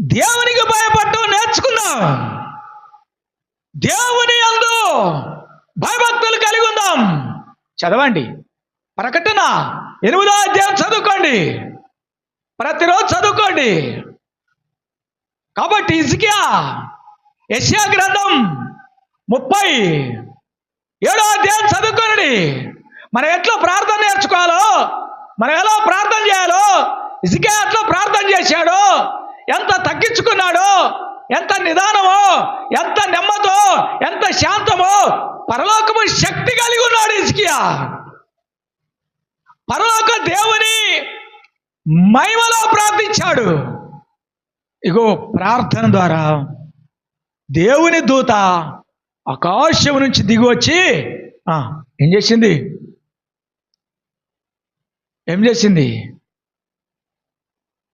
దేవునికి భయపడటం నేర్చుకుందాం. దేవుని అందు భయభక్తులు కలిగి ఉందాం. చదవండి. ప్రకటన ఎనిమిదో అధ్యాయం చదువుకోండి. ప్రతిరోజు చదువుకోండి. కాబట్టి ఇసుకియా యశ్యా గ్రంథం ముప్పై ఏడో అధ్యాయం చదువుకోండి. మనం ఎట్లా ప్రార్థన నేర్చుకోవాలో మనం ఎలా ప్రార్థన చేయాలో ఇసుకే ఎట్లా ప్రార్థన చేశాడో ఎంత తగ్గించుకున్నాడో ఎంత నిదానమో ఎంత నెమ్మదో ఎంత శాంతమో పరలోకము శక్తి కలిగి ఉన్నాడు ఇసుకియా పరలోక దేవుని మహిమలో ప్రార్థించాడు. ఇగో ప్రార్థన ద్వారా దేవుని దూత ఆకాశం నుంచి దిగి వచ్చి ఏం చేసింది? ఏం చేసింది?